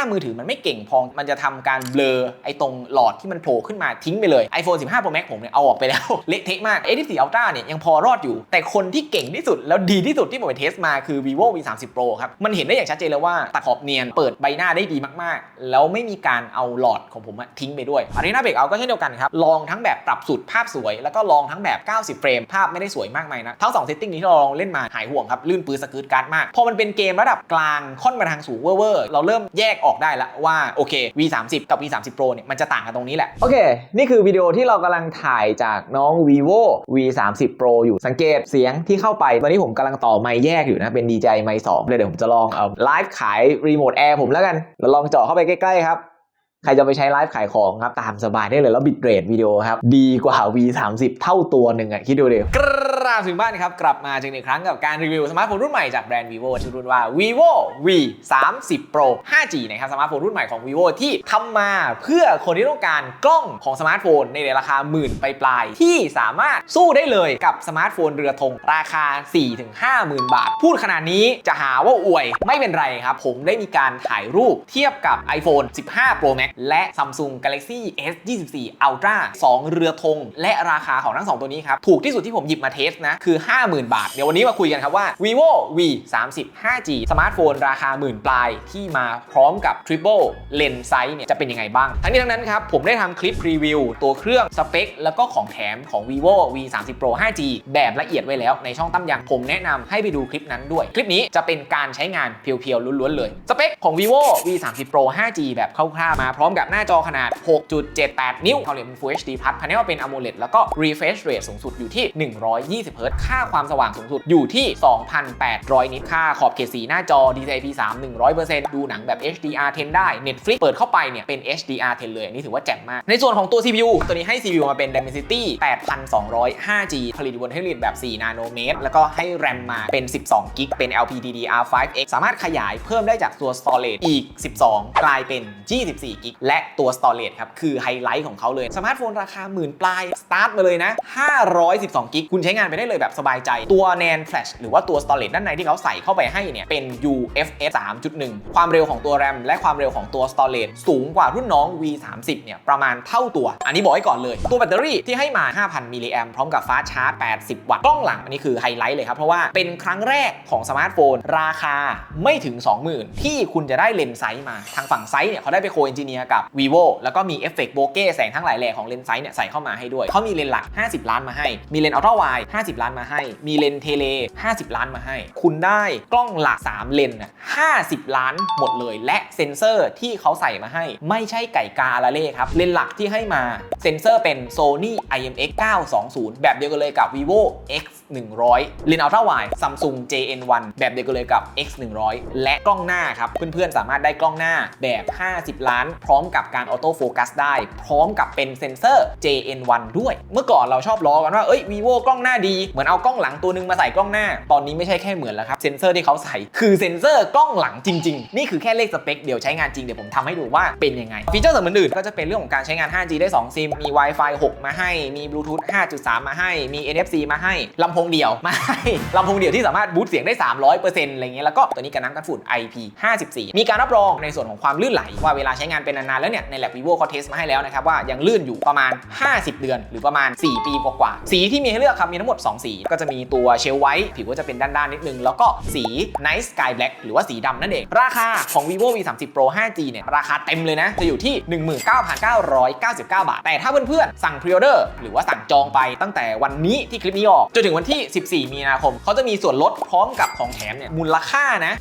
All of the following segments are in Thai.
ามือถือมันไม่เก่งพอ มันจะทำการเบลอไอ้ตรงหลอดที่มันโผล่ขึ้นมาทิ้งไปเลย iPhone 15 Pro Max ผมเนี่ยเอาออกไปแล้ว เละเทะมาก A14 Ultra เนี่ยยังพอรอดอยู่ แต่คนที่เก่งที่สุดแล้วดีที่สุดที่ผมไปเทสมาคือ vivo v 3 0 pro ครับ มันเห็นได้อย่างชัดเจนเลยว่าตัดขอบเนียนเปิดใบหน้าได้ดีมากๆ แล้วไม่มีการเอาหลอดของผมทิ้งไปด้วยอันนี้หน้าเบรกเอาก็เช่นเดียวกันครับลองทั้งแบบปรับสุดภาพสวย แล้วก็ลองทั้งแบบ 90 เฟรมภาพไม่ได้สวยมากมายนะทั้ง2เซตติ้งนี้ที่เราลองเล่นมาหายห่วงครับลื่นปืนสกืดการ์ดมากพอมันเป็นเกมระดับกลางค่อนมาทางสูงเวอร์เราเริ่มแยกออกได้ละว่าโอเค v 3 0 กับ v 3 0 pro เนี่ยมันจะต่างกันตรงนี้แหละ โอเค นี่คือวิดีโอที่เรากำลังถ่ายจากน้อง vivo v 3 0 pro อยู่สังเกตเสียงที่เข้าไป ตอนนี้ผมกำลังต่อไมค์แยกอยู่นะ เป็นดีใจไมค์2เลยเดี๋ยวผมจะลองเอาไลฟ์ขายรีโมทแอร์ผมแล้วกันแล้วลองเจาะเข้าไปใกล้ๆครับ ใครจะไปใช้ไลฟ์ขายของครับ ตามสบายได้เลยแล้วบิตเรทวิดีโอครับ ดีกว่า V 3 0 เท่าตัวหนึ่งอะคิดดูดิกราบถึงบ้านครับ กลับมาเจออีกครั้งกับการรีวิวสมาร์ทโฟนรุ่นใหม่จากแบรนด์ vivo ชื่อรุ่นว่า vivo v 3 0 pro 5G นะครับสมาร์ทโฟนรุ่นใหม่ของ vivo ที่ทำมาเพื่อคนที่ต้องการกล้องของสมาร์ทโฟนในราคาหมื่นปลายๆที่สามารถสู้ได้เลยกับสมาร์ทโฟนเรือธงราคา 4-5หมื่นบาท พูดขนาดนี้จะหาว่าอวยไม่เป็นไรครับผมได้มีการถ่ายรูปเทียบกับ iPhone 15 Pro Max และ Samsung Galaxy S24 Ultra 2 เรือธง และราคาของทั้ง 2 ตัวนี้ครับ ถูกที่สุดที่ผมหยิบมาเทสนะ คือ 50,000 บาท เดี๋ยววันนี้มาคุยกันครับว่า vivo v 3 0 5G สมาร์ทโฟนราคาหมื่นปลายที่มาพร้อมกับ Triple Lens Size เนี่ยจะเป็นยังไงบ้าง ทั้งนี้ทั้งนั้นครับ ผมได้ทำคลิปรีวิวตัวเครื่องสเปค แล้วก็ของแถมของ vivo v 3 0 pro 5G แบบละเอียดไว้แล้วในช่องตั้มยังผมแนะนำให้ไปดูคลิปนั้นด้วย คลิปนี้จะเป็นการใช้งานเพียวๆล้วนๆเลย สเปคของ vivo v 3 0 pro 5G แบบคร่าวๆมาพร้อมกับหน้าจอขนาด 6.78 นิ้วควาเอียดเป็น Full HD Plus ภายในว่าเป็น AMOLED แล้วก็ refresh rate สูงสุดอยู่ที่ 120 Hz ค่าความสว่างสูงสุดอยู่ที่ 2,800 นิตค่าขอบเขตสีหน้าจอ DCI P3 100%ดูหนังแบบ HDR10 ได้ Netflix เปิดเข้าไปเนี่ยเป็น HDR10 เลยอันนี้ถือว่าแจ่มมาก ในส่วนของตัว CPU ตัวนี้ให้ CPU มาเป็น Dimensity 8205G ผลิตบนเทคโนโลยีแบบ 4 นาโนเมตร แล้วก็ให้ RAM มาเป็น 12 กิก เป็น LPDDR5X สามารถขยายเพิ่มได้จากตัว Storage อีก 12 กลายเป็น 24 กิกและตัว Storage ครับคือไฮไลท์ของเขาเลยสมาร์ทโฟนราคาหมื่นปลายสตาร์ทมาเลยนะ512กิกคุณใช้งานไปได้เลยแบบสบายใจตัว NAND Flash หรือว่าตัว Storage ด้านในที่เขาใส่เข้าไปให้เนี่ยเป็น UFS 3.1 ความเร็วของตัว RAM และความเร็วของตัว Storage สูงกว่ารุ่นน้อง V30 เนี่ยประมาณเท่าตัว อันนี้บอกไว้ก่อนเลย ตัวแบตเตอรี่ที่ให้มา 5,000มิลลิแอมพร้อมกับฟ้าชาร์จ 80 วัตต์กล้องหลังอันนี้คือไฮไลท์เลยครับ เพราะว่าเป็นครั้งแรกของสมาร์ทโฟน ราคาไม่ถึง 20,000 ที่คุณจะได้เลนส์ไซส์มา ทางฝั่งไซส์เนี่ยเขาได้ไปโคเอนจิเนียร์กับ vivo แล้วก็มีเอฟเฟกต์โบเก้แสงทั้งหลายแหล่ของเลนส์ไซส์เนี่ยใส่เข้ามาให้ด้วยเขามีเลนส์หลัก 50 ล้านมาให้ มีเลนส์อัลตร้าไวด์50 ล้านมาให้ มีเลนส์เทเล 50 ล้านมาให้ คุณได้กล้องหลัก 3 เลนส์น่ะ50 ล้านหมดเลย และเซ็นเซอร์ที่เขาใส่มาให้ ไม่ใช่ไก่กาละเล่ครับ เลนส์หลักที่ให้มาเซ็นเซอร์เป็น Sony IMX 920 แบบเดียวกันเลยกับ vivo X 100 เลนส์อัลตร้าไวด์ Samsung JN1 แบบเดียวกันเลยกับ X 100 และกล้องหน้าครับ เพื่อนๆ สามารถได้กล้องหน้าแบบ 50 ล้าน พร้อมกับการออโต้โฟกัสได้ พร้อมกับเป็นเซ็นเซอร์ JN1 ด้วย เมื่อก่อนเราชอบล้อกันว่า เอ้ย vivo กล้องหน้าดี เหมือนเอากล้องหลังตัวหนึงมาใส่กล้องหน้า ตอนนี้ไม่ใช่แค่เหมือนแล้วครับ เซ็นเซอร์ที่เขาใส่ คือเซ็นเซอร์กล้องหลังจริง ๆ นี่คือแค่เลขสเปค เดี๋ยวใช้งานจริง เดี๋ยวผมทำให้ดูว่าเป็นยังไง ฟีเจอร์ส่วนอื่นๆ ก็จะเป็นเรื่องของการใช้งาน 5G ได้ 2 ซิม มี Wi-Fi 6 มาให้ มี Bluetooth 5.3 มาให้ มี NFC มาให้ลำโพงเดี่ยวมาให้ลำโพงเดี่ยวที่สามารถบูตเสียงได้ 300%อะไรเงี้ยแล้วก็ตัวนี้กันน้ำกันฝุ่น IP 54 มีการรับรองในส่วนของความลื่นไหล ว่าเวลาใช้งานเป็นนานๆแล้วเนี่ยใน lab vivo เขาเทสมาให้แล้วนะครับว่ายังลื่นอยู่ประมาณ 50 เดือน หรือประมาณ 4 ปีกว่าๆสีที่มีให้เลือกครับมีทั้งหมด 2 สี ก็จะมีตัวเชลไวท์ผิวก็จะเป็นด้านๆนิดนึง แล้วก็สี Night Sky Black หรือว่าสีดำนั่นเอง ราคาของ vivo v 3 0 pro 5G เนี่ยราคาเต็มเลยนะจะอยู่ที่ 19,999 บาท แต่ถ้าเพื่อนๆสั่งพรีออเดอร์หรือว่าสั่งจองไปตั้งแต่วันนี้ที่คลิปนี้ออกจนถึงวันที่ที่ 14 มีนาคม เขาจะมีส่วนลดพร้อมกับของแถมเนี่ยมูลค่านะ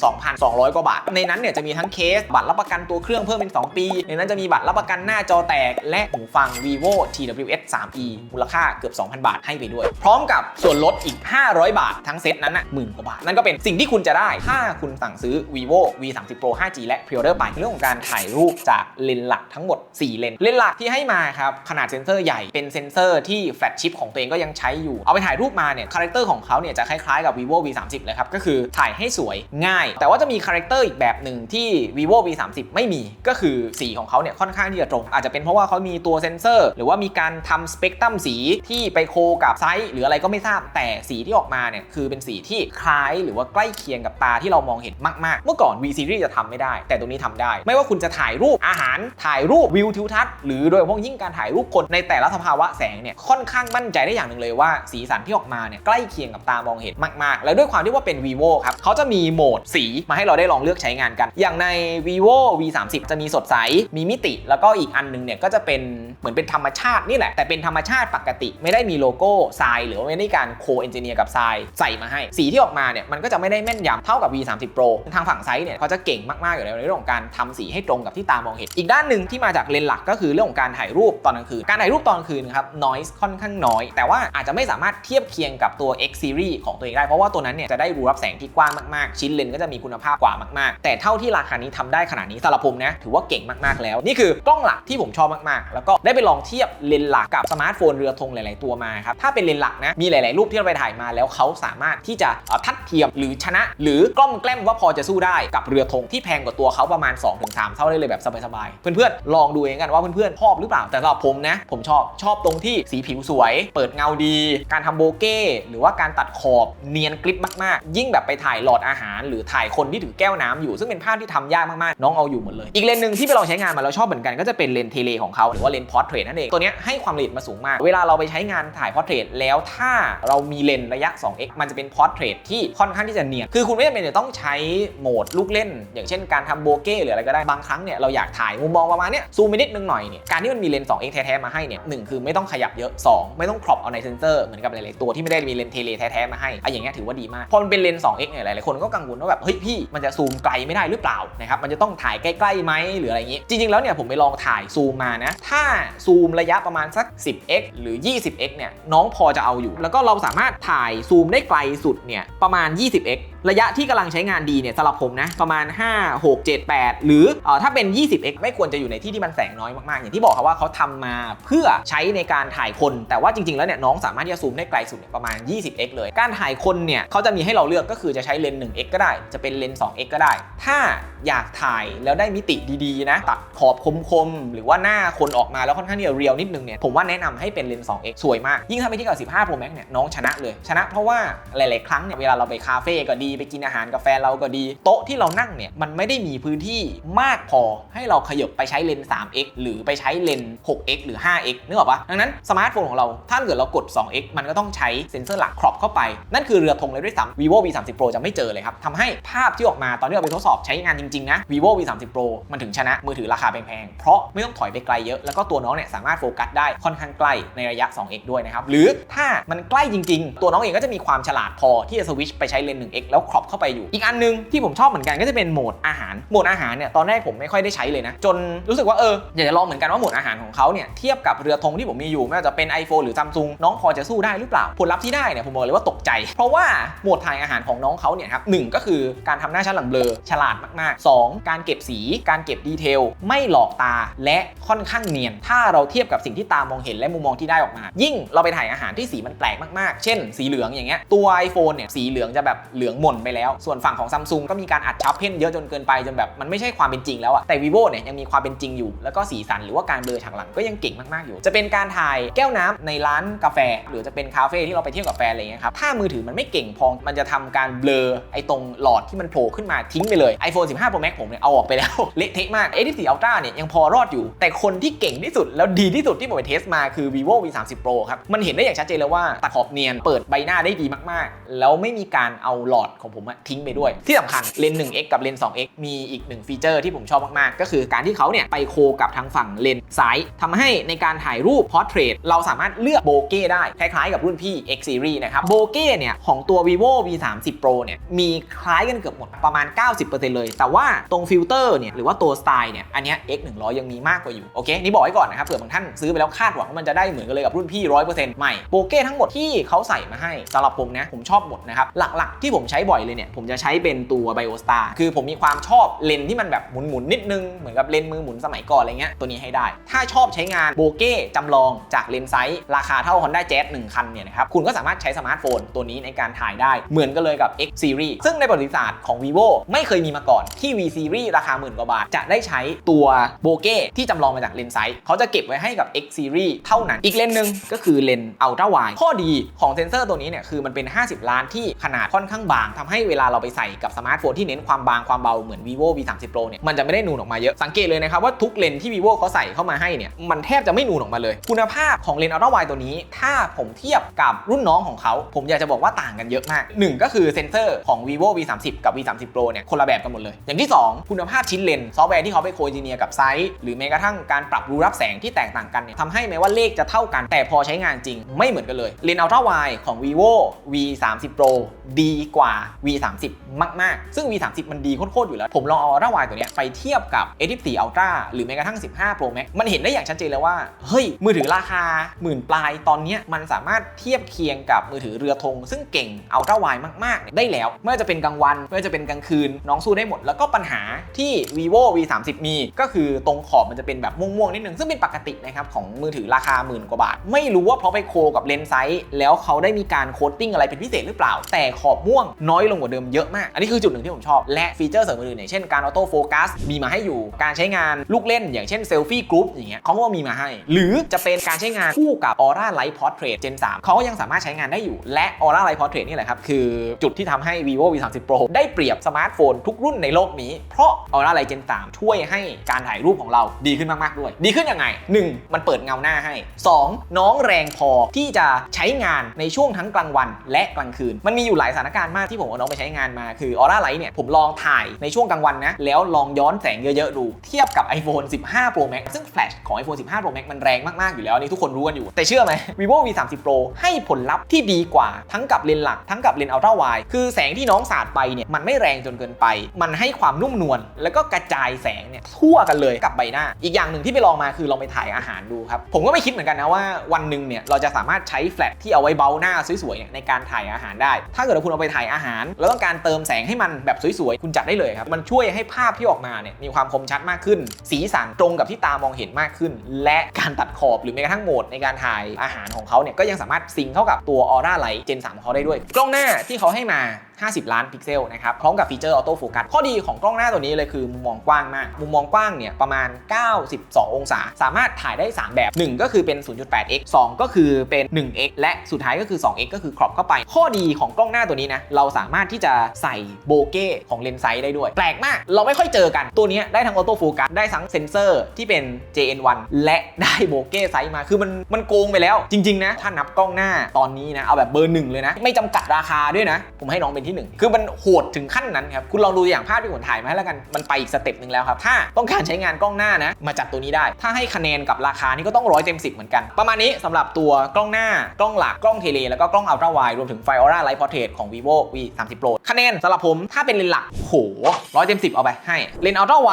12,200 กว่าบาท ในนั้นเนี่ยจะมีทั้งเคส บัตรรับประกันตัวเครื่องเพิ่มเป็น 2 ปี ในนั้นจะมีบัตรรับประกันหน้าจอแตก และหูฟัง vivo TWS 3e มูลค่าเกือบ 2,000 บาทให้ไปด้วย พร้อมกับส่วนลดอีก 500 บาท ทั้งเซตนั้นน่ะหมื่นกว่าบาท นั่นก็เป็นสิ่งที่คุณจะได้ ถ้าคุณสั่งซื้อ vivo v 3 0 pro 5g และ pre order ไปเรื่องของการถ่ายรูปจากเลนส์หลักทั้งหมด 4 เลนส์เลนส์หลักที่ให้มาครับขนาดเซนเซอร์ใหญ่เป็นเซนเซอร์ที่แฟลชชิปของตัวเองก็ยังใช้อยู่เอาไปถ่ายรูปรูปมาเนี่ยคาแรคเตอร์ของเขาเนี่ยจะคล้ายๆกับ vivo v 3 0เลยครับก็คือถ่ายให้สวยง่าย แต่ว่าจะมีคาแรคเตอร์อีกแบบหนึ่งที่ vivo v 3 0ไม่มีก็คือสีของเขาเนี่ยค่อนข้างที่จะตรง อาจจะเป็นเพราะว่าเขามีตัวเซนเซอร์ หรือว่ามีการทำสเปกตรัมสีที่ไปโคกับไซส์หรืออะไรก็ไม่ทราบแต่สีที่ออกมาเนี่ยคือเป็นสีที่คล้ายหรือว่าใกล้เคียงกับตาที่เรามองเห็นมากๆ เมื่อก่อน V series จะทำไม่ได้ แต่ตรงนี้ทำได้ ไม่ว่าคุณจะถ่ายรูปอาหารถ่ายรูปวิวทิวทัศน์หรือโดยเฉพาะยิ่งการถ่ายรูปคนในแต่ละสภาวะแสงเนี่ยค่อนข้างมั่นใจได้อย่างหนึ่งเลยว่าสีสันที่ออกมาเนี่ยใกล้เคียงกับตามองเห็นมาก ๆ แล้วด้วยความที่ว่าเป็น vivo ครับเขาจะมีโหมดสีมาให้เราได้ลองเลือกใช้งานกัน อย่างใน vivo v 3 0จะมีสดใส มีมิติ แล้วก็อีกอันหนึงเนี่ยก็จะเป็นเหมือนเป็นธรรมชาตินี่แหละ แต่เป็นธรรมชาติปกติ ไม่ได้มีโลโก้ทรายหรือว่าไม่ได้การโคเอนจิเนียร์กับทรายใส่มาให้ สีที่ออกมาเนี่ยมันก็จะไม่ได้แม่นยำเท่ากับ v 3 0 pro ทางฝั่งไซส์เนี่ยเขาจะเก่งมากๆอยู่แล้วในเรื่องของการทำสีให้ตรงกับที่ตามองเห็น อีกด้านหนึ่งที่มาจากเลนส์หลักก็คือเรื่องของการถ่ายรูปตอนกลางคืน การถ่ายรูปตอนกลางคืนครับ noise ค่อนข้างน้อย แต่ว่าอาจจะไม่สามารถเทียบเคียงกับตัว X series ของตัวเองได้ เพราะว่าตัวนั้นเนี่ยจะได้รูรับแสงที่กว้างมากๆ ชิ้นเลนก็จะมีคุณภาพกว่ามากๆ แต่เท่าที่ราคานี้ทำได้ขนาดนี้สำหรับผมนะถือว่าเก่งมากๆแล้ว นี่คือกล้องหลักที่ผมชอบมากๆ แล้วก็ได้ไปลองเทียบเลนหลักกับสมาร์ทโฟนเรือธงหลาย ๆตัวมาครับถ้าเป็นเลนหลักนะมีหลาย ๆ รูปที่เราไปถ่ายมาแล้วเขาสามารถที่จะทัดเทียมหรือชนะ หรือกล้องแกล้มว่าพอจะสู้ได้กับเรือธงที่แพงกว่าตัวเขาประมาณ 2-3 เท่าได้เลยแบบสบายๆเพื่อนๆลองดูเองกันว่าเพื่อนๆชอบหรือเปล่าแต่สำหรับผมนะผมชอบชอบตรงที่สีผิวสวย เปิดเงาดี การทำโบเก้หรือว่าการตัดขอบเนียนกริปมากๆ ยิ่งแบบไปถ่ายหลอดอาหาร หรือถ่ายคนที่ถือแก้วน้ำอยู่ ซึ่งเป็นภาพที่ทำยากมากๆ น้องเอาอยู่หมดเลย อีกเลนส์หนึ่งที่ไปลองใช้งานมาแล้วชอบเหมือนกันก็จะเป็นเลนส์เทเลของเขาหรือว่าเลนส์พอร์เทรตนั่นเองตัวนี้ให้ความละเอียดมาสูงมาก เวลาเราไปใช้งานถ่ายพอร์เทรตแล้วถ้าเรามีเลนส์ระยะ 2x มันจะเป็นพอร์เทรตที่ค่อนข้างที่จะเนียนคือคุณไม่จำเป็นจะต้องใช้โหมดลูกเล่น อย่างเช่น การทำโบเก้หรืออะไรก็ได้บางครั้งเนี่ยเราอยากถ่ายมุมมองประมาณเนี้ยซูมไปนิดนึงหน่อยเนี่ยการที่มันมีเลน 2x แท้ๆมาให้เนี่ยหนึ่งคือไม่ต้องขยับเยอะ 2 ไม่ต้องครอปเอาในเซนเซอร์เหมือนกับหลายตัวที่ไม่ได้มีเลนส์เทเลแท้ๆมาให้อะอย่างเงี้ยถือว่าดีมากพอมันเป็นเลนส์ 2x เนี่ยหลายๆคนก็กังวลว่าแบบเฮ้ยพี่มันจะซูมไกลไม่ได้หรือเปล่านะครับมันจะต้องถ่ายใกล้ๆไหมหรืออะไรอย่างงี้ จริงๆแล้วเนี่ยผมไปลองถ่ายซูมมานะถ้าซูมระยะประมาณสัก 10x หรือ 20x เนี่ยน้องพอจะเอาอยู่ แล้วก็เราสามารถถ่ายซูมได้ไกลสุดเนี่ยประมาณ 20x ระยะที่กำลังใช้งานดีเนี่ยสำหรับผมนะประมาณ 5 6 7 8 หรือเออถ้าเป็น 20x ไม่ควรจะอยู่ในที่ที่มันแสงน้อยมากๆ อย่างที่บอกครับว่าเขาทำมาเพื่อใช้ในการถ่ายคน แต่ว่าจริงๆแล้วเนี่ยน้องสามารถที่จะซูมได้ไกลสุดประมาณ 20x เลย การถ่ายคนเนี่ยเขาจะมีให้เราเลือกก็คือจะใช้เลนส์ 1x ก็ได้ จะเป็นเลนส์ 2x ก็ได้ ถ้าอยากถ่ายแล้วได้มิติดีๆนะตัดขอบคมๆหรือว่าหน้าคนออกมาแล้วค่อนข้างที่จะเรียวนิดนึงเนี่ยผมว่าแนะนำให้เป็นเลนส์ 2x สวยมากยิ่งถ้าไปที่กับ 15 Pro Max เนี่ยน้องชนะเลยชนะเพราะว่าหลายๆครั้งเนี่ยเวลาเราไปคาเฟ่ก็ดีไปกินอาหารกับแฟนเราก็ดี โต๊ะที่เรานั่งเนี่ยมันไม่ได้มีพื้นที่มากพอให้เราขยบไปใช้เลนส์ 3x หรือไปใช้เลนส์ 6x หรือ 5x นึกออกปะดังนั้นสมาร์ทโฟนของเราถ้าเกิดเรากด 2x มันก็ต้องใช้เซ็นเซอร์หลักครอบเข้าไป นั่นคือเรือธงเลยด้วยซ้ำ vivo v 3 0 pro จะไม่เจอเลยครับทำให้ภาพที่ออกมาตอนที่เราไปทดสอบใช้งานจริงๆนะ vivo v 3 0 pro มันถึงชนะมือถือราคาแพงๆเพราะไม่ต้องถอยไปไกลเยอะแล้วก็ตัวน้องเนี่ยสามารถโฟกัสได้ค่อนข้างใกล้ในระยะ 2x ด้วยนะครับหรือถ้ามันใกล้จริง ๆ ตัวน้องเองก็จะมีความฉลาดพอที่จะสวิชไปใช้เลน 1x แล้วครอบเข้าไปอยู่ อีกอันนึงที่ผมชอบเหมือนกันก็จะเป็นโหมดอาหาร โหมดอาหารเนี่ยตอนแรกผมไม่ค่อยได้ใช้เลยนะ จนรู้สึกว่าเอออยากจะลองเหมือนกันว่าโหมดอาหารของเขาเนี่ยเทียบกับเรือธงที่ผมมีอยู่ไม่ว่าจะเป็น iPhone หรือ Samsung น้องพอจะสู้ได้หรือเปล่า ผลลัพธ์ที่ได้เนี่ยผมบอกเลยว่าตกใจ เพราะว่าโหมดถ่ายอาหารของน้องเขาเนี่ยครับหนึ่งก็คือการทำหน้าชั้นหลังเบลอฉลาดมากๆ 2 การเก็บสีการเก็บดีเทลไม่หลอกตาและค่อนข้างเนียน ถ้าเราเทียบกับสิ่งที่ตามองเห็นและมุมมองที่ได้ออกมา ยิ่งเราไปถ่ายอาหารที่สีมันแปลกมากๆ เช่น สีเหลืองอย่างเงี้ยตัว iPhone เนี่ยสีเหลืองจะแบบเหลืองหมนไปแล้ว ส่วนฝั่งของ Samsung ก็มีการอัดชับเพ่นเยอะจนเกินไปจนแบบมันไม่ใช่ความเป็นจริงแล้วอะแต่ vivo เนี่ยยังมีความเป็นจริงอยู่ แล้วก็สีสันหรือว่าการเบลอฉากหลังก็ยังเก่งมากๆอยู่ จะเป็นการถ่ายแก้วน้ำในร้านกาแฟ หรือจะเป็นคาเฟ่ที่เราไปเที่ยวกับแฟนอะไรเงี้ยครับถ้ามือถือมันไม่เก่งพอมันจะทำการเบลอไอ้ตรงหลอดที่มันโผล่ขึ้นมาทิ้งไปเลย iPhone 15 Pro Max ผมเนี่ยเอาออกไปแล้วเละเทะมาก A14 Ultra เนี่ยยังพอรอดอยู่ แต่คนที่เก่งที่สุดแล้วดีที่สุดที่ผมไปเทสมาคือ vivo v 3 0 pro ครับมันเห็นได้อย่างชัดเจนเลยว่าตัดขอบเนียนเปิดใบหน้าได้ดีมากๆ แล้วไม่มีการเอาหลอดของผมอะทิ้งไปด้วย ที่สำคัญเลนส์ 1x กับเลนส์ 2x มีอีกหนึ่งฟีเจอร์ที่ผมชอบมาก ๆ ก็คือการที่เขาเนี่ยไปโคกับทางฝั่งเลนส์ซ้ายทำให้ในการถ่ายรูปพอร์เทรตเราสามารถเลือกโบเก้ได้ คล้าย ๆ กับรุ่นพี่ X series นะครับโบเก้เนี่ยของตัว vivo v 3 0 pro เนี่ยมีคล้ายกันเกือบหมดประมาณ 90%เลย แต่ว่าตรงฟิลเตอร์เนี่ยหรือว่าตัวสไตล์เนี่ยอันเนี้ย X 100ยังมีมากกว่าอยู่โอเคนี่บอกไว้ก่อนนะครับเผื่อบางท่านซื้อไปแล้วคาดหวังว่ามันจะได้เหมือนกันเลยกับรุ่นพี่100%ใหม่โบเก้ทั้งหมดที่เขาใส่มาให้สำหรับผมนะผมชอบหมดนะครับหลักๆที่ผมใช้บอยเลยเนี่ย ผมจะใช้เป็นตัว BioStar คือผมมีความชอบเลนส์ที่มันแบบหมุนๆนิดนึง เหมือนกับเลนส์มือหมุนสมัยก่อนอะไรเงี้ยตัวนี้ให้ได้ ถ้าชอบใช้งานโบเก้จำลองจากเลนส์ไซส์ราคาเท่า Honda Jazz 1 คันเนี่ยนะครับคุณก็สามารถใช้สมาร์ทโฟนตัวนี้ในการถ่ายได้เหมือนกันเลยกับ X Series ซึ่งในประวัติศาสตร์ของ vivo ไม่เคยมีมาก่อนที่ V Series ราคาหมื่นกว่าบาท จะได้ใช้ตัวโบเก้ที่จำลองมาจากเลนส์ไซส์เขาจะเก็บไว้ให้กับ X Series เท่านั้นอีกเลนส์หนึ่งก็คือเลนส์ Ultra Wide ข้อดีของเซนเซอร์ตัวนี้เนี่ยคือมันเป็น 50 ล้านที่ขนาดค่อนข้างบางทำให้เวลาเราไปใส่กับสมาร์ทโฟนที่เน้นความบางความเบาเหมือน vivo v 3 0 pro เนี่ยมันจะไม่ได้นูนออกมาเยอะสังเกตเลยนะครับว่าทุกเลนที่ vivo เขาใส่เข้ามาให้เนี่ยมันแทบจะไม่นูนออกมาเลย คุณภาพของเลนส์ Ultra Wide ตัวนี้ ถ้าผมเทียบกับรุ่นน้องของเขา ผมอยากจะบอกว่าต่างกันเยอะมากหนึ่งก็คือเซนเซอร์ของ vivo v 3 0กับ v 3 0 pro เนี่ยคนละแบบกันหมดเลย อย่างที่สองคุณภาพชิ้นเลนซอฟต์แวร์ที่เขาไปโคจิเนียกับไซส์หรือแม้กระทั่งการปรับรูรับแสงที่แตกต่างกันเนี่ยทำให้แม้ว่าเลขจะเท่ากัน แต่พอใช้งานจริง ไม่เหมือนกันเลยเลนส์ Ultra Wide ของ vivo v 3 0 pro ดีกว่า v 3 0 มากๆ ซึ่ง v 3 0 มันดีโคตรๆอยู่แล้ว ผมลองเอา Ultra Wide ตัวนี้ไปเทียบกับ A14 Ultra หรือแม้กระทั่ง 15 Pro Max มันเห็นได้อย่างชัดเจนเลยว่า เฮ้ย มือถือราคาหมื่นปลายตอนนี้มันสามารถเทียบเคียงกับมือถือเรือธงซึ่งเก่ง Ultra Wide มากๆ ได้แล้วไม่ว่าจะเป็นกลางวันไม่ว่าจะเป็นกลางคืนน้องสู้ได้หมด แล้วก็ปัญหาที่ vivo v 3 0 มีก็คือตรงขอบมันจะเป็นแบบม่วงๆนิดนึงซึ่งเป็นปกตินะครับของมือถือราคาหมื่นกว่าบาท ไม่รู้ว่าเพราะไปโคกับเลนส์ไซส์แล้วเขาได้มีการโคตติ้งอะไรเป็นพิเศษหรือเปล่า แต่ขอบม่วงน้อยลงกว่าเดิมเยอะมาก อันนี้คือจุดหนึ่งที่ผมชอบ และฟีเจอร์เสริมอื่นๆอย่างเช่นการออโต้โฟกัสมีมาให้อยู่ การใช้งานลูกเล่น อย่างเช่นเซลฟี่กรุ๊ปอย่างเงี้ยเขาก็มีมาให้ หรือจะเป็นการใช้งานคู่กับ Aura Light Portrait Gen 3เขาก็ยังสามารถใช้งานได้อยู่ และ Aura Light Portrait นี่แหละครับคือจุดที่ทำให้ vivo v 3 0 pro ได้เปรียบสมาร์ทโฟนทุกรุ่นในโลกนี้เพราะ Aura Light Gen 3ช่วยให้การถ่ายรูปของเราดีขึ้นมากๆด้วย ดีขึ้นยังไง 1. มันเปิดเงาหน้าให้ 2. น้องแรงพอที่จะใช้งานในช่วงทั้งกลางวันและกลางคืน มันมีอยู่หลายสถานการณ์มากที่ผมเอาน้องไปใช้งานมาคือ Aura Light เนี่ยผมลองถ่ายในช่วงกลางวันนะ แล้วลองย้อนแสงเยอะๆ ดู เทียบกับ iPhone 15 Pro Max ซึ่งแฟลชของ iPhone 15 Pro Max มันแรงมากๆ อยู่แล้วนี่ทุกคนรู้กันอยู่ แต่เชื่อไหม vivo v 3 0 pro ให้ผลลัพธ์ที่ดีกว่าทั้งกับเลนส์หลักทั้งกับเลนส์ ultra wide คือแสงที่น้องสาดไปเนี่ยมันไม่แรงจนเกินไป มันให้ความนุ่มนวลแล้วก็กระจายแสงเนี่ยทั่วกันเลยกับใบหน้า อีกอย่างหนึ่งที่ไปลองมาคือลองไปถ่ายอาหารดูครับผมก็ไม่คิดเหมือนกันนะว่าวันหนึ่งเนี่ยเราจะสามารถใช้แฟลชที่เอาไว้เบาหน้าสวยๆเนี่ยในการถ่ายอาหารได้ ถ้าเกิดว่าคุณเอาไปถ่ายอาหารแล้วต้องการเติมแสงให้มันแบบสวยๆ คุณจัดได้เลยครับ มันช่วยให้ภาพที่ออกมาเนี่ยมีความคมชัดมากขึ้น สีสันตรงกับที่ตามองเห็นมากขึ้น และการตัดขอบหรือแม้กระทั่งโหมดในการถ่ายอาหารของเขาเนี่ยก็ยังสามารถซิงเข้ากับตัวออร่าไลท์เจน3ของเขาได้ด้วย กล้องหน้าที่เขาให้มา 50 ล้านพิกเซลนะครับพร้อมกับฟีเจอร์ออโต้โฟกัสข้อดีของกล้องหน้าตัวนี้เลยคือมุมมองกว้างมาก มุมมองกว้างเนี่ยประมาณ 92 องศา สามารถถ่ายได้ 3 แบบ 1 ก็คือเป็น 0.8x 2 ก็คือเป็น 1x และสุดท้ายก็คือ 2x ก็คือครอปเข้าไป ข้อดีของกล้องหน้าตัวนี้นะเราสามารถที่จะใส่โบเก้ของเลนส์ไซด์ได้ด้วย แปลกมาก เราไม่ค่อยเจอกันตัวนี้ได้ทั้งออโต้โฟกัสได้ทั้งเซนเซอร์ที่เป็น JN1 และได้โบเก้ไซส์มาคือมันมันโกงไปแล้ว จริง ๆ นะถ้านับกล้องหน้าตอนนี้นะเอาแบบเบอร์หนึ่งเลยนะ ไม่จำกัดราคาด้วยนะ ผมให้น้องเป็นที่หนึ่งคือมันโหดถึงขั้นนั้นครับ คุณลองดูอย่างภาพที่ผมถ่ายมาให้แล้วกัน มันไปอีกสเต็ปหนึ่งแล้วครับ ถ้าต้องการใช้งานกล้องหน้านะ มาจัดตัวนี้ได้ ถ้าให้คะแนนกับราคานี่ก็ต้องร้อยเต็มสิบเหมือนกัน ประมาณนี้สำหรับตัวกล้องหน้ากล้องหลักกล้องเทเลแล้วก็กล้องอัลตร้าไวรวมถึงไฟออร่าไลท์พอร์เทรตของ vivo v 3 0 pro คะแนนสำหรับผมถ้าเป็นเลนหลักโหร้อยเต็มสิบเอาไปให้เลนอัลตร้าไว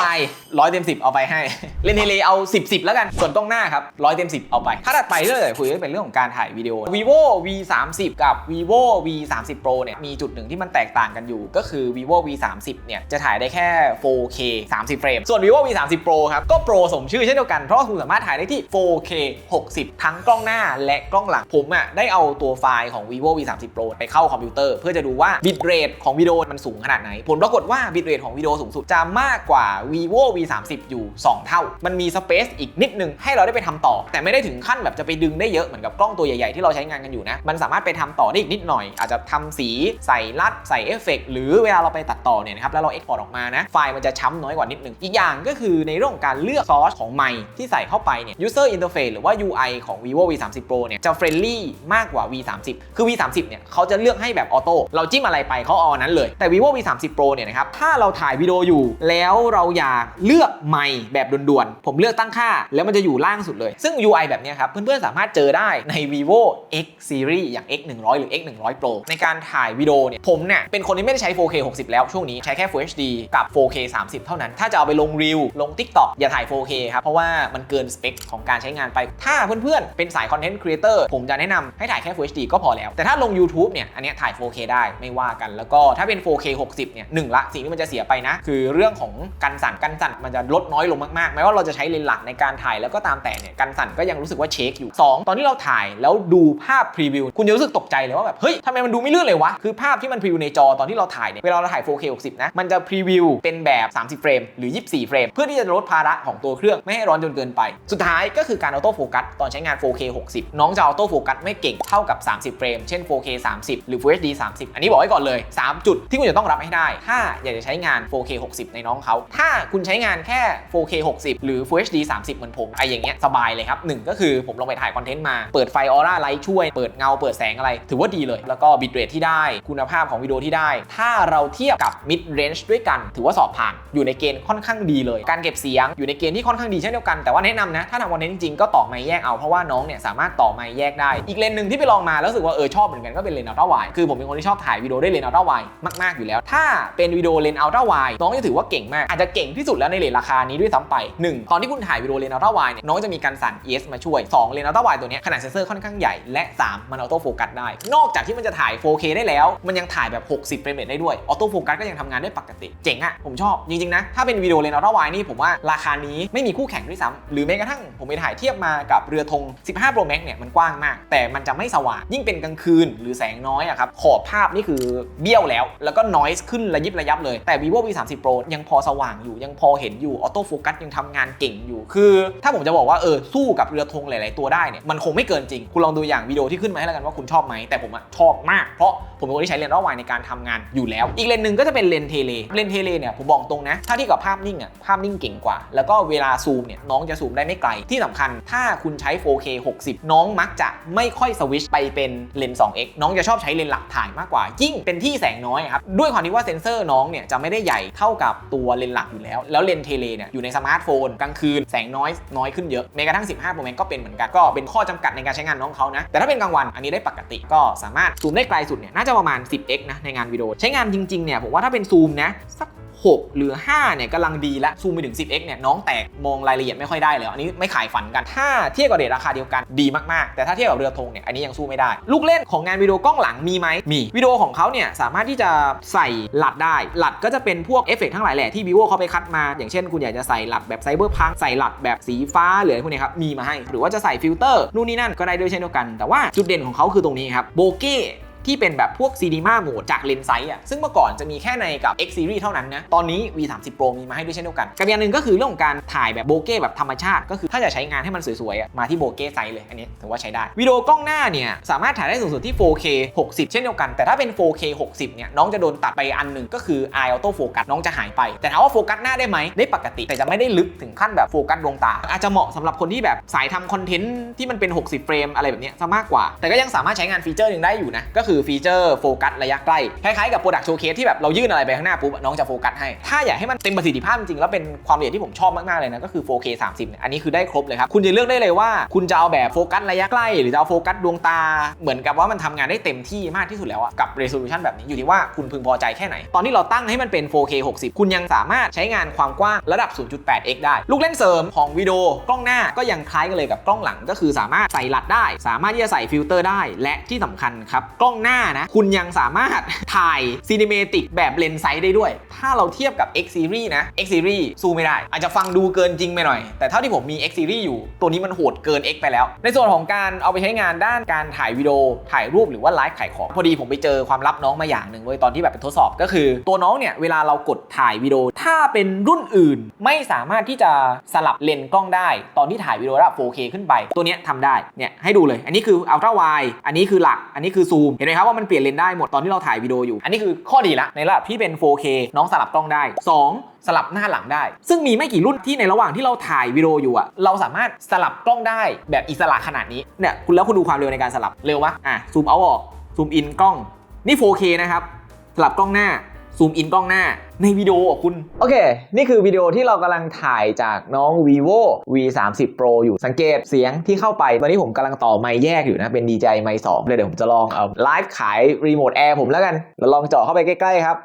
ร้อยเต็มสิบเอาไปให้เลนเทเลเอา10 10แล้วกันส่วนกล้องหน้าครับร้อยเต็มสิบเอาไปถ้าถัดไปเรื่องคุยเป็นเรื่องของการถ่ายวิดีโอ vivo v 3 0กับ vivo v 3 0 pro เนี่ยมีจุดหนึ่งที่มันแตกต่างกันอยู่ ก็คือ vivo v 3 0เนี่ยจะถ่ายได้แค่ 4K 30 เฟรม ส่วน vivo v 3 0 pro ครับก็โปรสมชื่อเช่นเดียวกัน เพราะคุณสามารถถ่ายได้ที่ 4K 60 ทั้งกล้องหน้าและกล้องหลัง ผมอะได้เอาตัวไฟล์ของ vivo v 3 0 pro ไปเข้าคอมพิวเตอร์ เพื่อจะดูว่าบิตเรทของวิดีโอมันสูงขนาดไหน ผลปรากฏว่าบิตเรทของวิดีโอสูงสุดจะมากกว่า vivo v 3 0อยู่ 2 เท่า มันมีสเปซอีกนิดนึงให้เราได้ไปทำต่อ แต่ไม่ได้ถึงขั้นแบบจะไปดึงได้เยอะเหมือนกับกล้องตัวใหญ่ๆที่เราใช้งานกันอยู่นะมันสามารถไปทำต่อได้อีกนิดหน่อย อาจจะทำสีใส่ลัดใส่เอฟเฟกต์หรือเวลาเราไปตัดต่อเนี่ยนะครับแล้วเราเอ็กพอร์ตออกมานะไฟล์มันจะช้ำน้อยกว่านิดนึงอีกอย่างก็คือในเรื่องของการเลือกซอสของไมค์ที่ใส่เข้าไปเนี่ย user interface หรือว่า UI ของ vivo v 3 0 pro เนี่ยจะเฟรนลี่มากกว่า v 3 0คือ v 3 0เนี่ยเขาจะเลือกให้แบบออโต้เราจิ้มอะไรไปเขาเอาอันนั้นเลย แต่ vivo v 3 0 pro เนี่ยนะครับถ้าเราถ่ายวิดีโออยู่ แล้วเราอยากเลือกไมค์แบบด่วนๆผมเลือกตั้งค่า แล้วมันจะอยู่ล่างสุดเลย ซึ่ง UI แบบนี้ครับเพื่อนๆสามารถเจอได้ใน vivo x series อย่าง x 1 0 0หรือ x 1 0 0 pro ในการถ่ายวิดีโอเนี่ยผมผมเนี่ยเป็นคนที่ไม่ได้ใช้ 4K 60 แล้วช่วงนี้ใช้แค่ Full HD กับ 4K 30 เท่านั้น ถ้าจะเอาไปลงรีวลง TikTok อย่าถ่าย 4K ครับ เพราะว่ามันเกินสเปคของการใช้งานไป ถ้าเพื่อนๆ เป็นสายคอนเทนต์ครีเอเตอร์ผมจะแนะนำให้ถ่ายแค่ Full HD ก็พอแล้ว แต่ถ้าลง YouTube เนี่ยอันนี้ถ่าย 4K ได้ไม่ว่ากัน แล้วก็ถ้าเป็น 4K 60 เนี่ยหนึ่งละสิ่งที่มันจะเสียไปนะ คือเรื่องของกันสั่นกันสั่นมันจะลดน้อยลงมากๆแม้ว่าเราจะใช้เลนส์หลักในการถ่ายแล้วก็ตามแต่เนี่ยกันสั่นก็ยังรู้สึกว่าเช็คอยู่ 2 ตอนที่เราถ่ายแล้วดูภาพพรีวิวคุณจะรู้สึกตกใจเลยว่าแบบเฮ้ยทำไมมันดูไม่ลื่นเลยวะคือภาพที่มันพรวิวในจอตอนที่เราถ่ายเนี่ยเวลาเราถ่าย 4K 60 นะ มันจะพรีวิวเป็นแบบ 30 เฟรมหรือ 24 เฟรม เพื่อที่จะลดภาระของตัวเครื่องไม่ให้ร้อนจนเกินไป สุดท้ายก็คือการออโต้โฟกัสตอนใช้งาน 4K 60 น้องจะออโต้โฟกัสไม่เก่งเท่ากับ 30 เฟรม เช่น 4K 30 หรือ Full HD 30 อันนี้บอกไว้ก่อนเลย 3 จุดที่คุณจะต้องรับให้ได้ ถ้าอยากจะใช้งาน 4K 60 ในน้องเขา ถ้าคุณใช้งานแค่ 4K 60 หรือ Full HD 30 เหมือนผมไอ้อย่างเงี้ยสบายเลยครับหนึ่งก็คือผมลงไปถ่ายคอนเทนต์มาเปิดไฟออร่าไลท์ช่วยเปิดเงาเปิดแสงอะไร ถือว่าดีเลย แล้วก็บิตเรทที่ได้คุณภาพของวิดีโอที่ได้ ถ้าเราเทียบกับ mid range ด้วยกัน ถือว่าสอบผ่านอยู่ในเกณฑ์ค่อนข้างดีเลย การเก็บเสียงอยู่ในเกณฑ์ที่ค่อนข้างดีเช่นเดียวกันแต่ว่าแนะนำนะถ้าทำคอนเนต์จริงๆก็ต่อไมค์แยกเอาเพราะว่าน้องเนี่ยสามารถต่อไมค์แยกได้ อีกเลนหนึ่งที่ไปลองมาแล้วรู้สึกว่าเออชอบเหมือนกันก็เป็นเลนอัลตร้าไวคือผมเป็นคนที่ชอบถ่ายวิดีโอด้วยเลนอัลตร้าไวมากๆอยู่แล้ว ถ้าเป็นวิดีโอเลนอัลตร้าไวน้องจะถือว่าเก่งมากอาจจะเก่งที่สุดแล้วในเลนราคานี้ด้วยซ้ำไปหนึ่งตอนที่คุณถ่ายวิดีโอเลนอัลตร้าไวเนี่ยน้องจะมีการสั่น ES มาช่วยสองเลนอัลตร้าไวตัวนี้ขนาดเซนเซอร์ค่อนข้างใหญ่และสามมันออโต้โฟกัสได้ นอกจากที่มันจะถ่าย 4K ได้แล้ว มันยังถ่ายแบบ 60เฟรมเรทได้ด้วยออโต้โฟกัสก็ยังทำงานได้ปกติ เจ๋งอะผมชอบ จริง ๆ นะ ถ้าเป็นวิดีโอเลนส์อัลตร้าไวนี่ผมว่าราคานี้ไม่มีคู่แข่งด้วยซ้ำหรือแม้กระทั่งผมไปถ่ายเทียบมากับเรือธง 15 Pro Max เนี่ยมันกว้างมาก แต่มันจะไม่สว่างยิ่งเป็นกลางคืนหรือแสงน้อยอะครับขอบภาพนี่คือเบี้ยวแล้ว แล้วก็ noise ขึ้นระยิบระยับเลยแต่ vivo v 3 0 pro ยังพอสว่างอยู่ยังพอเห็นอยู่ออโต้โฟกัสยังทำงานเก่งอยู่ คือถ้าผมจะบอกว่าเออสู้กับเรือธงหลาย ๆ ตัวได้เนี่ยมันคงไม่เกินจริง คุณลองดูอย่างวิดีโอที่ขึ้นมาให้แล้วกันว่าคุณชอบไหมแต่ผมอะชอบมากเพราะผมเป็นคนที่ใช้เลนส์ระวายในการทำงานอยู่แล้ว อีกเลนหนึ่งก็จะเป็นเลนเทเล เลนเทเลเนี่ยผมบอกตรงนะ ถ้าที่กับภาพนิ่งอะภาพนิ่งเก่งกว่า แล้วก็เวลาซูมเนี่ยน้องจะซูมได้ไม่ไกล ที่สำคัญถ้าคุณใช้ 4K 60 น้องมักจะไม่ค่อยสวิชไปเป็นเลน 2x น้องจะชอบใช้เลนหลักถ่ายมากกว่า ยิ่งเป็นที่แสงน้อยครับ ด้วยความที่ว่าเซนเซอร์น้องเนี่ยจะไม่ได้ใหญ่เท่ากับตัวเลนหลักอยู่แล้ว แล้วเลนเทเลเนี่ยอยู่ในสมาร์ทโฟนกลางคืนแสงน้อยน้อยขึ้นเยอะแม้กระทั่ง 15 Pro Max ก็เป็นเหมือนกันก็เป็นข้อจำกัดในการใช้งานน้องเขานะแต่ถ้าเป็นกลางวันอันนี้ได้ปกติก็สามารถซูมได้ไกลสุดเนี่ยน่าจะประมาณ 10x นะในงานวิดีโอ ใช้งานจริงๆเนี่ยผมว่าถ้าเป็นซูมนะสัก6หรือ5เนี่ยกำลังดีแล้วซูมไปถึง 10x เนี่ยน้องแตกมองรายละเอียดไม่ค่อยได้เลย อันนี้ไม่ขายฝันกัน ถ้าเทียบกับเรทราคาเดียวกันดีมากๆ แต่ถ้าเทียบกับเรือธงเนี่ยอันนี้ยังสู้ไม่ได้ ลูกเล่นของงานวิดีโอกล้องหลังมีไหมมีวิดีโอของเขาเนี่ยสามารถที่จะใส่หลัดได้ หลัดก็จะเป็นพวกเอฟเฟกทั้งหลายแหละที่ vivo เขาไปคัดมา อย่างเช่น คุณอยากจะใส่หลัดแบบไซเบอร์พังใส่หลัดแบบสีฟ้าหรืออะไรพวกนี้ครับมีมาให้ หรือว่าจะใส่ฟิลเตอร์นู่นนี่นั่นก็ได้ด้วยเช่นเดียวกัน แต่ว่าจุดเด่นของเขาคือตรงนี้ครับโบเก้ ที่เป็นแบบพวกซีดีมาโหมดจากเลนส์ไซส์อะซึ่งเมื่อก่อนจะมีแค่ในกับ X Series เท่านั้นนะ ตอนนี้ V 3 0 Pro มีมาให้ด้วยเช่นเดียวกันกับอย่างหนึ่งก็คือเรื่องของการถ่ายแบบโบเก้แบบธรรมชาติ ก็คือถ้าจะใช้งานให้มันสวยๆอะมาที่โบเก้ไซส์เลยอันนี้ถือว่าใช้ได้วิดีโอกล้องหน้าเนี่ยสามารถถ่ายได้สูงสุดที่ 4K 60 เช่นเดียวกัน แต่ถ้าเป็น 4K 60เนี่ยน้องจะโดนตัดไปอันหนึ่งก็คือ Eye Auto Focus น้องจะหายไป แต่ถามว่าโฟกัสหน้าได้ไหมได้ปกติ แต่จะไม่ได้ลึกถึงขั้นแบบโฟกัสดวงตา อาจจะเหมาะสำหรับคนที่แบบสายทำคอนเทนต์ที่มันเป็น 60 เฟรมอะไรแบบนี้ซะมากกว่า แต่ก็ยังสามารถใช้งานฟีเจอร์หนึ่งได้อยู่นะก็คือฟีเจอร์โฟกัสระยะใกล้ คล้ายๆกับโปรดักต์โชว์เคสที่แบบเรายื่นอะไรไปข้างหน้าปุ๊บน้องจะโฟกัสให้ ถ้าอยากให้มันเต็มประสิทธิภาพจริงๆแล้วเป็นความละเอียดที่ผมชอบมากๆเลยนะก็คือ 4K 30เนี่ยอันนี้คือได้ครบเลยครับ คุณจะเลือกได้เลยว่า คุณจะเอาแบบโฟกัสระยะใกล้ หรือจะเอาโฟกัสดวงตา เหมือนกับว่ามันทำงานได้เต็มที่มากที่สุดแล้วอะกับ resolution แบบนี้อยู่ที่ว่าคุณพึงพอใจแค่ไหน ตอนที่เราตั้งให้มันเป็น 4K 60 คุณยังสามารถใช้งานความกว้างระดับ 0.8x ได้ ลูกเล่นเสริมของวิดีโอกล้องหน้าก็ยังคล้ายกันเลยกับกล้องหลังก็คือสามารถใส่หลัดได้ สามารถที่จะใส่ฟิลเตอร์ได้ และที่สำคัญครับกล้องหน้านะ คุณยังสามารถถ่ายซีนิเมติกแบบเลนส์ไซส์ได้ด้วย ถ้าเราเทียบกับ X Series นะ X Series สู้ไม่ได้ อาจจะฟังดูเกินจริงไปหน่อย แต่เท่าที่ผมมี X Series อยู่ ตัวนี้มันโหดเกิน X ไปแล้ว ในส่วนของการเอาไปใช้งานด้านการถ่ายวิดีโอ ถ่ายรูปหรือว่าไลฟ์ขายของ พอดีผมไปเจอความลับน้องมาอย่างหนึ่งเว้ยตอนที่แบบไปทดสอบก็คือ ตัวน้องเนี่ยเวลาเรากดถ่ายวิดีโอ ถ้าเป็นรุ่นอื่นไม่สามารถที่จะสลับเลนส์กล้องได้ ตอนที่ถ่ายวิดีโอระดับ 4K ขึ้นไป ตัวเนี้ยทำได้ เนี่ยให้ดูเลย อันนี้คือ ultra wide อันนี้คือหลัก อันนี้คือซูม เห็นไหมครับว่ามันเปลี่ยนเลนได้หมดตอนที่เราถ่ายวิดีโออยู่ อันนี้คือข้อดีละในระดับที่เป็น 4K น้องสลับกล้องได้ 2 สลับหน้าหลังได้ ซึ่งมีไม่กี่รุ่นที่ในระหว่างที่เราถ่ายวิดีโออยู่อะเราสามารถสลับกล้องได้แบบอิสระขนาดนี้เนี่ยคุณแล้วคุณดูความเร็วในการสลับเร็วปะอะซูมเอาออกซูมอินกล้องนี่ 4K นะครับสลับกล้องหน้า ซูมอินกล้องหน้าในวิดีโออะคุณ โอเค นี่คือวิดีโอที่เรากำลังถ่ายจากน้อง vivo v 3 0 pro อยู่สังเกตเสียงที่เข้าไป ตอนนี้ผมกำลังต่อไมค์แยกอยู่นะ เป็น DJI ไมค์2เลยเดี๋ยวผมจะลองเอาไลฟ์ขายรีโมทแอร์ผมแล้วกันแล้วลองเจาะเข้าไปใกล้ๆครับ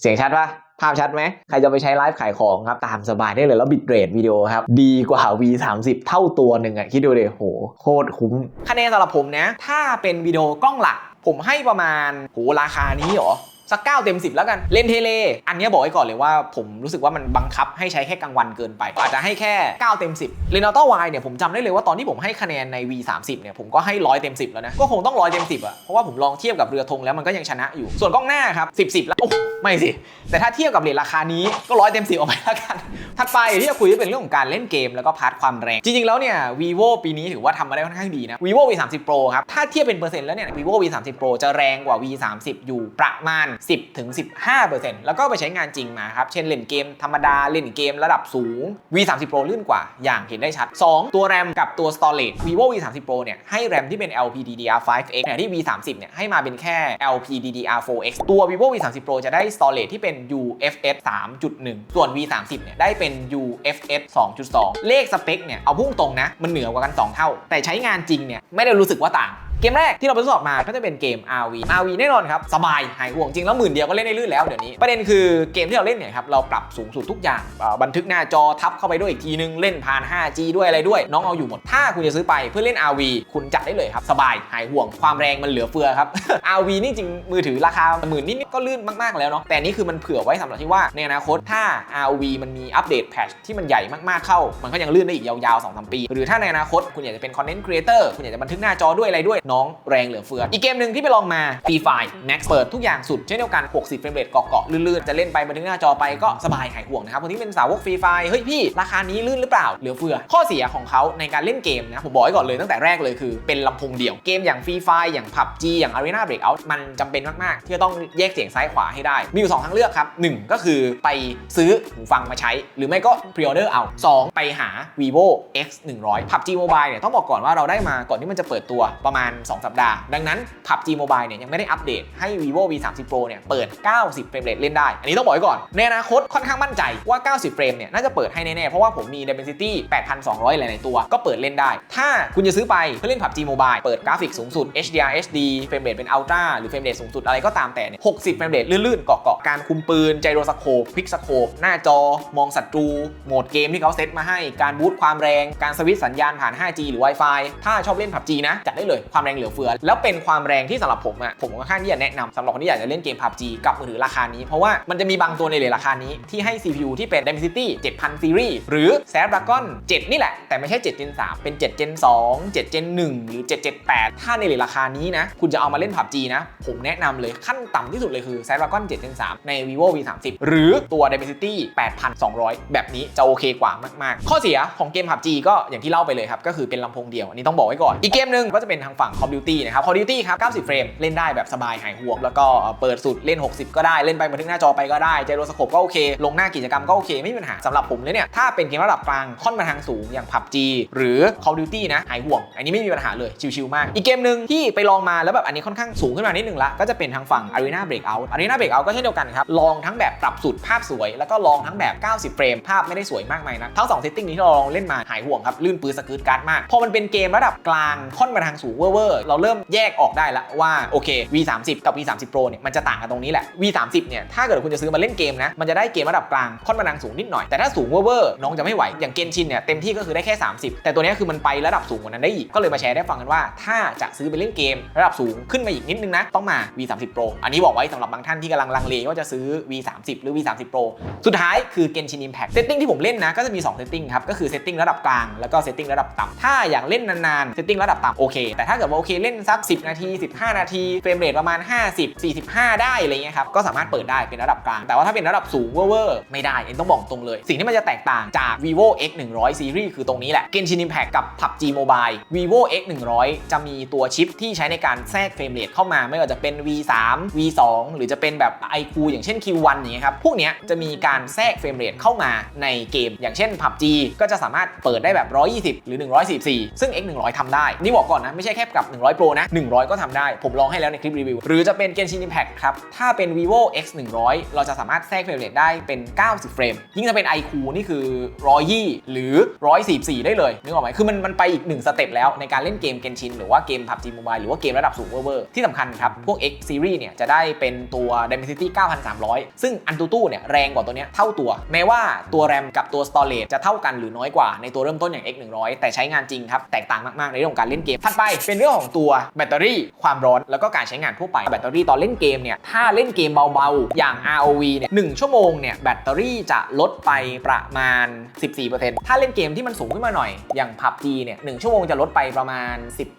เสียงชัดปะภาพชัดไหม ใครจะไปใช้ไลฟ์ขายของครับ ตามสบายได้เลย แล้วบิตเรทวิดีโอครับ ดีกว่า V 3 0เท่าตัวหนึ่งอะคิดดูเลยโห โคตรคุ้ม คะแนนสำหรับผมนะ ถ้าเป็นวิดีโอกล้องหลัก ผมให้ประมาณโหราคานี้หรอ สัก 9 เต็ม 10 แล้วกัน เลนเทเล อันนี้บอกไว้ก่อนเลยว่า ผมรู้สึกว่ามันบังคับให้ใช้แค่กลางวันเกินไป อาจจะให้แค่ 9 เต็ม 10 เลนอัลต้าวายเนี่ยผมจำได้เลยว่าตอนที่ผมให้คะแนนใน V 3 0 เนี่ยผมก็ให้ 100 เต็ม 10 แล้วนะ ก็คงต้อง 100 เต็ม 10อะเพราะว่าผมลองเทียบกับเรือธงแล้วมันก็ยังชนะอยู่ ส่วนกล้องหน้าครับ10 10แล้วโอ้ไม่สิ แต่ถ้าเทียบกับเลนราคานี้ก็ร้อยเต็มสิบออกไปแล้วกัน ถัดไปที่จะคุยเป็นเรื่องของการเล่นเกมแล้วก็พาร์ทความแรง จริงๆแล้วเนี่ย vivo ปีนี้ถือว่าทำมาได้ค่อนข้างดีนะ vivo v 3 0 pro ครับถ้าเทียบเป็นเปอร์เซ็นต์แล้วเนี่ย vivo v 3 0 pro จะแรงกว่า v 3 0อยู่ประมาณ10ถึง15%แล้วก็ไปใช้งานจริงมาครับ เช่นเล่นเกมธรรมดา เล่นเกมระดับสูง v 3 0 pro ลื่นกว่า อย่างเห็นได้ชัด 2 ตัวแรมกับตัว storage vivo v 3 0 pro เนี่ยให้แรมที่เป็น LPDDR5X แต่ที่ v 3 0 เนี่ยให้มาเป็นแค่ LPDDR4X ตัว vivo v 3 0 pro จะได้ storage ที่เป็น UFS 3.1 ส่วน v 3 0 เนี่ยได้เป็น UFS 2.2 เลขสเปคเนี่ยเอาพุ่งตรงนะ มันเหนือกว่ากัน 2 เท่า แต่ใช้งานจริงเนี่ยไม่ได้รู้สึกว่าต่าง เกมแรกที่เราไปทดสอบมาก็จะเป็นเกม RV RV แน่นอนครับ สบายหายห่วงจริงแล้วหมื่นเดียวก็เล่นได้ลื่นแล้วเดี๋ยวนี้ประเด็นคือเกมที่เราเล่นเนี่ยครับเราปรับสูงสุดทุกอย่างบันทึกหน้าจอทับเข้าไปด้วยอีกทีนึงเล่นผ่าน 5G ด้วยอะไรด้วย น้องเอาอยู่หมดถ้าคุณจะซื้อไปเพื่อเล่น RV คุณจัดได้เลยครับสบายหายห่วงความแรงมันเหลือเฟือครับ RV นี่จริงมือถือราคาหมื่นนิดๆก็ลื่นมากๆแล้วเนาะแต่นี่คือมันเผื่อไว้สำหรับที่ว่าในอนาคตถ้า RV มันมีอัปเดตแพทชที่มันใหญ่มากๆเข้า มันก็ยังลื่นได้อีกยาวๆ2-3ปี หรือถ้าในอนาคตคุณอยากจะเป็นคอนเทนต์ครีเอเตอร์คุณอยากจะบันทึกหน้าจอด้วยอะไรด้วยน้องแรงเหลือเฟือ อีกเกมหนึ่งที่ไปลองมา Free Fire Max เปิดทุกอย่างสุดเช่นเดียวกัน 60 เฟรมเรทเกาะๆลื่นๆ จะเล่นไปบันทึกหน้าจอไปก็สบายหายห่วงนะครับคนที่เป็นสาวก Free Fire เฮ้ยพี่ราคานี้ลื่นหรือเปล่าเหลือเฟือ ข้อเสียของเขาในการเล่นเกมนะผมบอกไว้ก่อนเลยตั้งแต่แรกเลยคือเป็นลำโพงเดี่ยวเกมอย่าง Free Fire อย่าง PUBG อย่าง Arena Breakout มันจำเป็นมากๆ ที่จะต้องแยกเสียงซ้ายขวาให้ได้ มีอยู่สองทางเลือกครับหนึ่งก็คือไปซื้อหูฟังมาใช้ หรือไม่ก็ pre-order เอาสองไปหา vivo x 100 PUBG Mobile เนี่ยต้องบอกก่อนว่าเราได้มาก่อนที่มันจะเปิดตัวประมาณ2 สัปดาห์ ดังนั้น PUBG Mobile เนี่ยยังไม่ได้อัปเดตให้ vivo v 3 0 pro เนี่ยเปิด 90 เฟรมเรทเล่นได้ อันนี้ต้องบอกไว้ก่อน ในอนาคตค่อนข้างมั่นใจว่า 90 เฟรมเนี่ยน่าจะเปิดให้แน่ๆ เพราะว่าผมมี Dimensity 8,200 หลายๆตัวก็เปิดเล่นได้ ถ้าคุณจะซื้อไปเพื่อเล่น PUBG Mobile เปิดกราฟิกสูงสุด HDR HD เฟรมเรทเป็น Ultra หรือเฟรมเรทสูงสุดอะไรก็ตามแต่เนี่ย60 เฟรมเรทลื่นๆเกาะๆการคุมปืนไจโรสโคปพิกสโคปหน้าจอ มองศัตรูโหมดเกมที่เขาเซตมาให้การบูตความแรงการสวิตช์สัญญาณผ่าน 5G หรือ Wi-Fi ถ้าชอบเล่น PUBG นะจัดได้เลยความแรงเหลือเฟือ แล้วเป็นความแรงที่สำหรับผมอะผมค่อนข้างที่จะแนะนำสำหรับคนที่อยากจะเล่นเกม PUBG กับมือถือราคานี้ เพราะว่ามันจะมีบางตัวในเลทราคานี้ที่ให้ CPU ที่เป็น Dimensity 7000 Series หรือ Snapdragon 7 นี่แหละ แต่ไม่ใช่ 7 Gen 3 เป็น 7 Gen 2 7 Gen 1 หรือ7 Gen 8ถ้าในเลทราคานี้นะ คุณจะเอามาเล่น PUBG นะ ผมแนะนำเลยขั้นต่ำที่สุดเลยคือ Snapdragon 7 Gen 3 ใน vivo v 3 0หรือตัว Dimensity 8200 แบบนี้จะโอเคกว่ามากๆ ข้อเสียของเกม PUBG ก็อย่างที่เล่าไปเลยครับก็คือเป็นลำโพงเดียวอันนี้ต้องบอกไว้ก่อนอีกเกมหนึ่งก็จะเป็นทางฝั่ง Call of Duty นะครับ Call of Duty ครับ 90 เฟรม เล่นได้แบบสบายหายห่วง แล้วก็เปิดสุดเล่น 60 ก็ได้ เล่นไปบันทึกหน้าจอไปก็ได้ไจโรสโคปก็โอเค ลงหน้ากิจกรรมก็โอเค ไม่มีปัญหาสำหรับผมเลยเนี่ย ถ้าเป็นเกมระดับกลาง ค่อนมาทางสูงอย่าง PUBG หรือ Call of Duty นะ หายห่วง อันนี้ไม่มีปัญหาเลย ชิวๆมาก อีกเกมหนึ่งที่ไปลองมาแล้วแบบอันนี้ค่อนข้างสูงขึ้นมานิดนึงละ ก็จะเป็นทางฝั่ง Arena Breakout Arena Breakout ก็เช่นเดียวกันครับ ลองทั้งแบบปรับสุดภาพสวย แล้วก็ลองทั้งแบบ 90 เฟรม ภาพไม่ได้สวยมากมายนะทั้ง2เซตติ้งนี้ที่เราลองเล่นมาหายห่วงครับลื่นปืนสกืดการ์ดมากพอมันเป็นเกมระดับกลางค่อนมาทางสูงเวอร์ๆเราเริ่มแยกออกได้ละว่าโอเค V30 กับ V30 Pro เนี่ยมันจะต่างกันตรงนี้แหละ V30 เนี่ยถ้าเกิดคุณจะซื้อมาเล่นเกมนะมันจะได้เกมระดับกลางค่อนมาทางสูงนิดหน่อยแต่ถ้าสูงเวอร์น้องจะไม่ไหวอย่างเกนชินเนี่ยเต็มที่ก็คือได้แค่ 30 แต่ตัวนี้คือมันไประดับสูงกว่านั้นได้อีกก็เลยมาแชร์ได้ฟังกันว่า ถ้าจะซื้อไปเล่นเกม ระดับสูงขึ้นมาอีกนิดนึงนะต้องมา V30 Pro อันนี้บอกไว้สำหรับบางท่านที่กำลังลังเลว่าจะซื้อ V30 หรือ V30 Pro สุดท้ายคือ Genshin Impact เซตติ้งที่ผมเล่นนะก็จะมี2เซตติ้งครับก็คือเซตติ้งระดับกลางแล้วก็เซตติ้งระดับต่ำถ้าอยากเล่นนานๆเซตติ้งระดับต่ำโอเคแต่ถ้าเกิดว่าโอเคเล่นสัก 10 นาที 15 นาทีเฟรมเรทประมาณ 50 45 ได้อะไรเงี้ยครับก็สามารถเปิดได้เป็นระดับกลาง แต่ว่าถ้าเป็นระดับสูงเวอร์ไม่ได้เองต้องบอกตรงเลย สิ่งที่มันจะแตกต่างจาก vivo x 100 series คือตรงนี้แหละ Genshin Impact กับ PUBG Mobile vivo x 100จะมีตัวชิปที่ใช้ในการแทรกเฟรมเรทเข้ามาไม่ว่าจะเป็น v3 v2 หรือจะเป็นแบบ iQ อย่างเช่น q1 อย่างเงี้ยครับพวกเนี้ยจะมีการแทรกเฟรมเรทเข้ามาในเกม อย่างเช่น PUBG ก็จะสามารถเปิดได้แบบ 120 หรือ 144 ซึ่ง x 100ทำได้ นี่บอกก่อนนะ ไม่ใช่แค่กับกับ 100 Pro นะ 100 ก็ทำได้ ผมลองให้แล้วในคลิปรีวิว หรือจะเป็น Genshin Impact ครับ ถ้าเป็น vivo x 100เราจะสามารถแทรกเฟรมเรทได้เป็น 90 เฟรม ยิ่งถ้าเป็น iQ นี่คือ 120 หรือ 144 ได้เลย นึกออกไหมคือมันมันไปอีก1สเต็ปแล้วในการเล่นเกม Genshin หรือว่าเกม PUBG Mobile หรือว่าเกมระดับสูงเวอร์ที่สำคัญครับ พวก X Series เนี่ยจะได้เป็นตัว Dimensity 9300 ซึ่ง Antutu เนี่ยแรงกว่าตัวเนี้ยเท่าตัว แม้ว่าตัว RAM กับตัว Storage จะเท่ากันหรือน้อยกว่าในตัวเริ่มต้นอย่าง X 100แต่ใช้งานจริงครับแตกต่างมากๆในเรื่องของการเล่นเกมถัดไปเป็นเรื่องของตัวแบตเตอรี่ความร้อนแล้วก็การใช้งานทั่วไปแบตเตอรี่ตอนเล่นเกมเนี่ยถ้าเล่นเกมเบาๆ อย่าง ROV เนี่ยหชั่วโมงเนี่ยแบตเตอรี่จะลดไปประมาณ 14%ถ้าเล่นเกมที่มันสูงขึ้นมาหน่อยอย่าง PUBG เนี่ยหชั่วโมงจะลดไปประมาณ